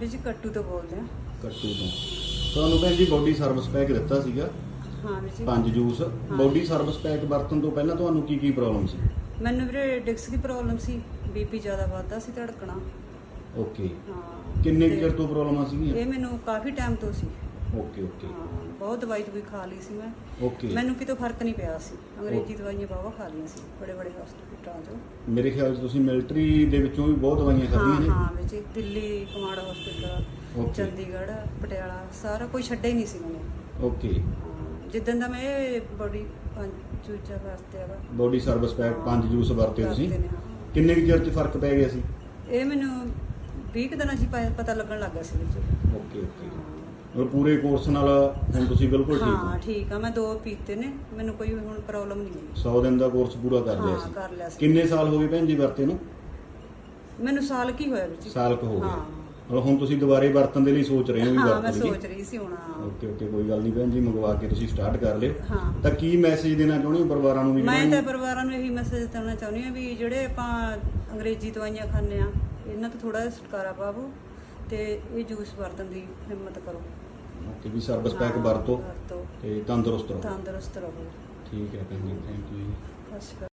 ਵੀ ਜੀ ਕੱਟੂ ਤੋਂ ਬੋਲਦੇ ਆ। ਕੱਟੂ ਤੋਂ। ਤੁਹਾਨੂੰ ਭੈਣ ਜੀ ਬੋਡੀ ਸਰਵਿਸ ਪੈਕ ਦਿੱਤਾ ਸੀਗਾ। ਹਾਂ ਵੀ ਜੀ। ਪੰਜ ਜੂਸ। ਬੋਡੀ ਸਰਵਿਸ ਪੈਕ ਵਰਤਣ ਤੋਂ ਪਹਿਲਾਂ ਤੁਹਾਨੂੰ ਕੀ ਕੀ ਪ੍ਰੋਬਲਮ ਸੀ? ਮੈਨੂੰ ਵੀਰੇ ਡਿਕਸ ਦੀ ਪ੍ਰੋਬਲਮ ਸੀ। ਬੀਪੀ ਜ਼ਿਆਦਾ ਵੱਧਦਾ ਸੀ ਧੜਕਣਾ। ਓਕੇ ਹਾਂ। ਕਿੰਨੇ ਕੁ ਤੇ ਚਿਰ ਤੋਂ ਪ੍ਰੋਬਲਮਾਂ ਸੀਗੀਆਂ? ਇਹ ਮੈਨੂੰ ਕਾਫੀ ਟਾਈਮ ਤੋਂ ਸੀ। ਓਕੇ ਓਕੇ ਹਾਂ ਬਹੁਤ ਦਵਾਈ ਦਵਾਈ ਖਾ ਲਈ ਸੀ ਮੈਂ। ਓਕੇ ਮੈਨੂੰ ਕਿਤੋਂ ਫ਼ਰਕ ਨਹੀਂ ਪਿਆ ਸੀ। ਅੰਗਰੇਜ਼ੀ ਦਵਾਈਆਂ ਬਾਵਾ ਖਾ ਲਈਆਂ ਸੀ ਬੜੇ ਬੜੇ ਹਸਪਤਾਲਾਂ ਚੋਂ। ਮੇਰੇ ਖਿਆਲ 'ਚ ਤੁਸੀਂ ਮਿਲਟਰੀ ਦੇ ਵਿੱਚੋਂ ਵੀ ਬਹੁਤ ਦਵਾਈਆਂ ਹਾਂ ਖਾਧੀਆਂ ਨੇ। ਹਾਂ ਵਿੱਚ ਹੀ Delhi command hospital Okay. Chandigarh Patiala ਸਾਰਾ ਕੋਈ ਛੱਡਿਆ ਹੀ ਨਹੀਂ ਸੀ ਮੈਨੂੰ। ਓਕੇ ਹਾਂ, ਜਿੱਦਣ ਦਾ ਮੈਂ ਇਹ ਬੜੀ ਚੂਚਾ ਵਾਸਤੇ ਆਵਾ ਬੋਡੀ ਸਰਵਿਸ ਪੈਕ ਪੰਜ ਜੂਸ ਵਰਤੇ ਤੁਸੀਂ। ਹਾਂ। ਕਿੰਨੇ ਕੁ ਚਿਰ 'ਚ ਫ਼ਰਕ ਪੈ ਗਿਆ ਸੀ? ਇਹ ਮੈਨੂੰ 20 ਕੁ ਦਿਨਾਂ 'ਚ ਹੀ ਪ- ਪਤਾ ਲੱਗਣ ਲੱਗ ਸੀ ਵਿੱਚ। Okay okay. ਮਤਲਬ ਪੂਰੇ ਕੋਰਸ ਨਾਲ ਹੁਣ ਤੁਸੀਂ ਬਿਲਕੁਲ ਠੀਕ ਹਾਂ? ਹੋ ਠੀਕ ਆ। ਮੈਂ ਦੋ ਪੀਤੇ ਨੇ। ਮੈਨੂੰ ਕੋਈ ਹੁਣ ਪ੍ਰੋਬਲਮ ਨਹੀਂ ਆਈ 100 ਦਿਨ ਦਾ ਕੋਰਸ ਪੂਰਾ ਕਰ ਲਿਆ ਹਾਂ ਕਰ ਲਿਆ ਸੀ। ਸੀ ਕਿੰਨੇ ਸਾਲ ਹੋ ਗਏ ਭੈਣ ਜੀ ਵਰਤੇ ਨੂੰ? ਮੈਨੂੰ ਸਾਲ ਕੀ ਹੋਇਆ ਵਿੱਚ। ਸਾਲ ਕੁ ਹੋ ਗਿਆ ਹਾਂ। ਹੁਣ ਤੁਸੀਂ ਦੁਬਾਰੇ ਵਰਤਣ ਦੇ ਲਈ ਸੋਚ ਰਹੇ ਹੋ ਵੀ ਹਾਂ ਮੈਂ ਵਰਤਣ ਸੋਚ ਦੀ ਰਹੀ ਸੀ ਹੁਣ ਹਾਂ। Okay okay. ਕੋਈ ਗੱਲ ਨਹੀਂ ਭੈਣ ਜੀ ਮੰਗਵਾ ਕੇ ਤੁਸੀਂ ਸਟਾਰਟ ਕਰ ਲਿਓ। ਹਾਂ। ਤਾਂ ਕੀ ਮੈਸੇਜ ਦੇਣਾ ਚਾਹੁੰਦੇ ਹੋ ਪਰਿਵਾਰਾਂ ਨੂੰ ਵੀ ਮੈਂ ਤਾਂ ਪਰਿਵਾਰਾਂ ਨੂੰ ਇਹੀ ਮੈਸੇਜ ਦੇਣਾ ਚਾਹੁੰਦੀ ਹਾਂ ਵੀ ਜਿਹੜੇ ਆਪਾਂ ਅੰਗਰੇਜ਼ੀ ਦਵਾਈਆਂ ਖਾਂਦੇ ਆ ਇਹਨਾਂ ਤੋਂ ਥੋੜਾ ਜਿਹਾ ਛੁਟਕਾਰਾ ਪਾਵੋ ਤੇ ਇਹ ਜੂਸ ਵਰਤਣ ਦੀ ਹਿੰਮਤ ਕਰੋ। ਓਕੇ ਵੀ ਸਰਵਿਸ ਪੈਕ ਵਰਤੋ ਵਰਤੋ। ਤੇ ਤੰਦਰੁਸਤ ਰਹੋ। ਤੰਦਰੁਸਤ ਰਹੋ। ਠੀਕ ਹੈ ਭੈਣ ਜੀ ਥੈਂਕ ਯੂ ਜੀ। ਸਤਿ ਸ਼੍ਰੀ ਅਕਾਲ।